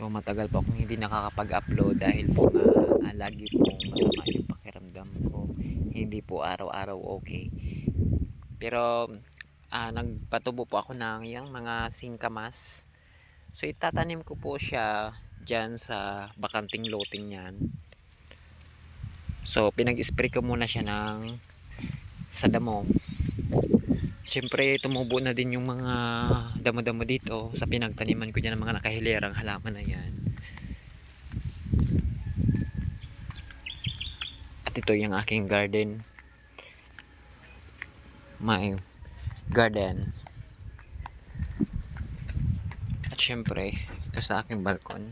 So matagal po akong hindi nakakapag-upload dahil po nga ah, lagi pong masama yung pakiramdam ko. Hindi po araw-araw okay. Pero ah, nagpatubo po ako ng yung mga singkamas. So itatanim ko po siya dyan sa bakanting loting niyan. So pinag-spray ko muna siya ng sa damo. Siyempre tumubo na din yung mga damo-damo dito sa pinagtaniman ko dyan ng mga nakahilerang halaman na yan. At ito yung aking garden. My garden. At syempre, ito sa aking balkon.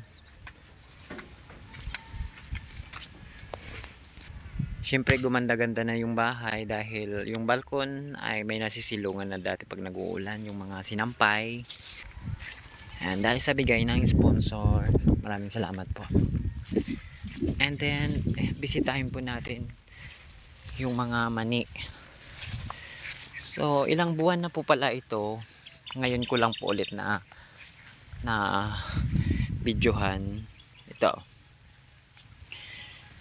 Siyempre gumanda-ganda na yung bahay dahil yung balkon ay may nasisilungan na dati pag nag-uulan yung mga sinampay. And dahil sa bigay ng sponsor, maraming salamat po. And then, eh, bisitahin po natin yung mga mani. So, ilang buwan na po pala ito. Ngayon ko lang po ulit na na videohan ito.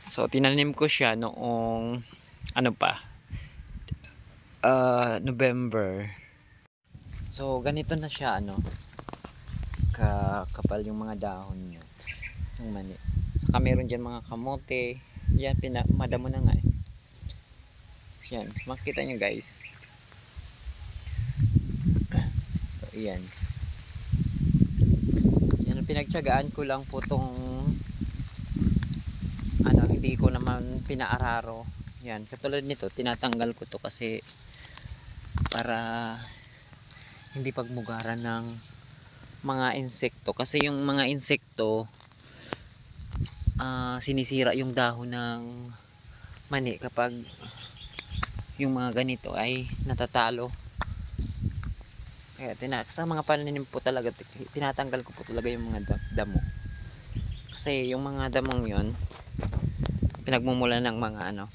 So, tinanim ko siya noong ano pa? Uh, November. So, ganito na siya ano. Kakapal yung mga dahon niya. Yung mani. Saka meron dyan mga kamote. Yan, pina, madamo na nga eh. Yan, makita nyo guys. So, yan. Yan, pinagtsagaan ko lang po tong hindi ko naman pinaararo. Yan, katulad nito, tinatanggal ko to kasi para hindi pagmugaran ng mga insekto. Kasi yung mga insekto, ah, sinisira yung dahon ng mani kapag yung mga ganito ay natatalo. Kaya tina sa mga pananim po talaga, tinatanggal ko po talaga yung mga da- damo. Kasi yung mga damong yon pinagmumula ng mga ano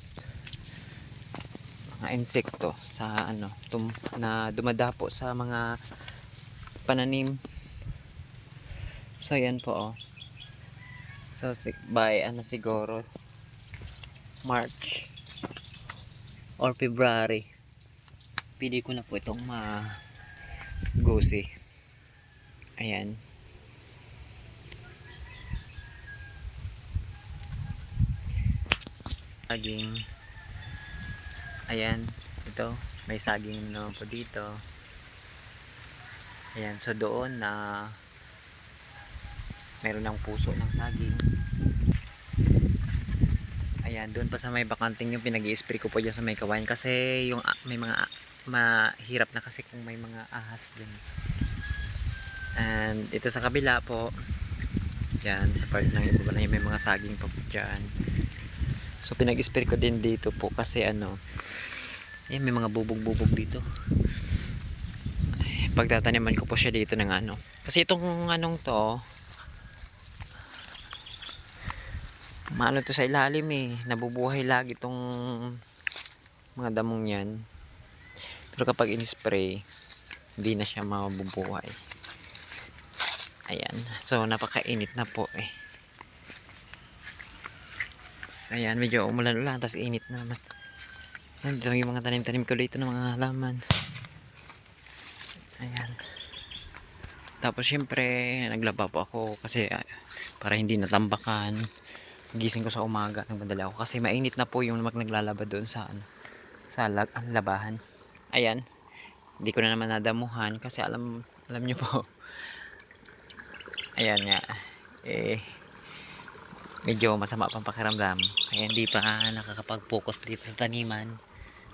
mga insekto sa ano tum, na dumadapo sa mga pananim. So yan po oh. So by ano siguro March or February pili ko na po itong ma gosi ayan saging. Ayan ito may saging naman po dito. Ayan so doon na meron ng puso ng saging. Ayan doon pa sa may bakanting yung pinag spray ko po dyan sa may kawain kasi yung ah, may mga ah, mahirap na kasi kung may mga ahas din. And ito sa kabila po yan sa part ng iba na may mga saging pa po dyan So pinag-spray ko din dito po kasi ano, eh may mga bubog-bubog dito. Ay, Pagtataniman ko po siya dito ng ano. Kasi itong anong to, maano to sa ilalim eh. Nabubuhay lagi itong mga damong yan. Pero kapag in-spray, hindi na siya mabubuhay. Ayan. So napakainit na po eh. Ayan, medyo umulan-ulan, tapos init na naman. Ayan, dito yung mga tanim-tanim ko dito ng mga halaman. Ayan. Tapos, syempre, naglaba po ako kasi ah, para hindi natambakan. Gising ko sa umaga, nagmadali ako kasi mainit na po yung mag naglalaba doon sa, ano, sa lag, ah, labahan. Ayan. Hindi ko na naman nadamuhan kasi alam, alam nyo po. Ayan nga. Eh, medyo masama pang pakiramdam. Kaya hindi pa nakakapag-focus dito sa taniman.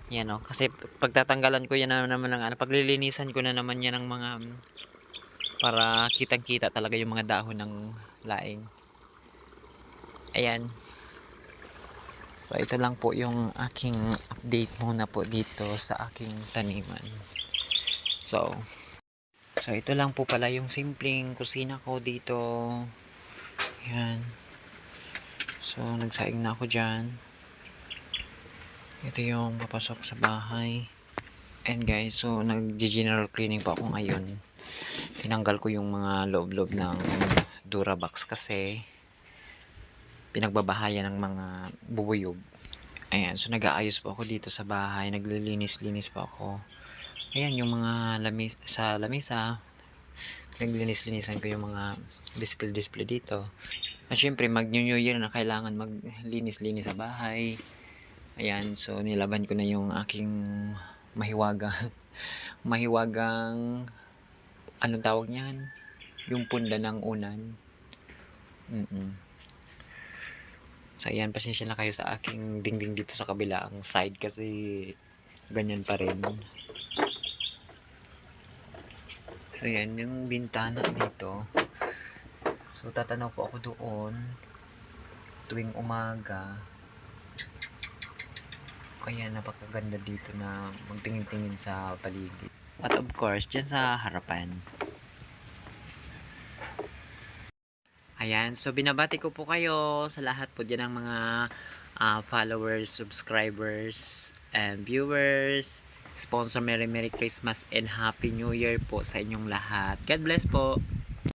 Yan o kasi pagtatanggalan ko yan na naman ng ano paglilinisan ko na naman yan ng mga mm, para kitang kita talaga yung mga dahon ng laing. Ayan. So ito lang po yung aking update muna po dito sa aking taniman. So so ito lang po pala yung simpleng kusina ko dito. Yan So, nagsaing na ako dyan. Ito yung papasok sa bahay. And guys, so nag-general cleaning pa ako ngayon. Tinanggal ko yung mga loob-loob ng Durabox kasi pinagbabahayan ng mga bubuyog. Ayan, so nag-aayos po ako dito sa bahay, naglilinis-linis po ako. Ayan, yung mga lamis sa lamisa, naglinis-linisan ko yung mga display-display dito. At syempre, mag New Year na kailangan maglinis-linis sa bahay. Ayan, so nilaban ko na yung aking mahiwagang mahiwagang anong tawag niyan? Yung punda ng unan. Mm So ayan, pasensya na kayo sa aking dingding dito sa kabilang side kasi ganyan pa rin. So ayan, yung bintana dito. So tatanaw po ako doon tuwing umaga. Kaya napakaganda dito na magtingin-tingin sa paligid. At of course, dyan sa harapan. Ayan, so binabati ko po kayo sa lahat po dyan ng mga ah, followers, subscribers, and viewers. Sponsor Merry Merry Christmas and Happy New Year po sa inyong lahat. God bless po.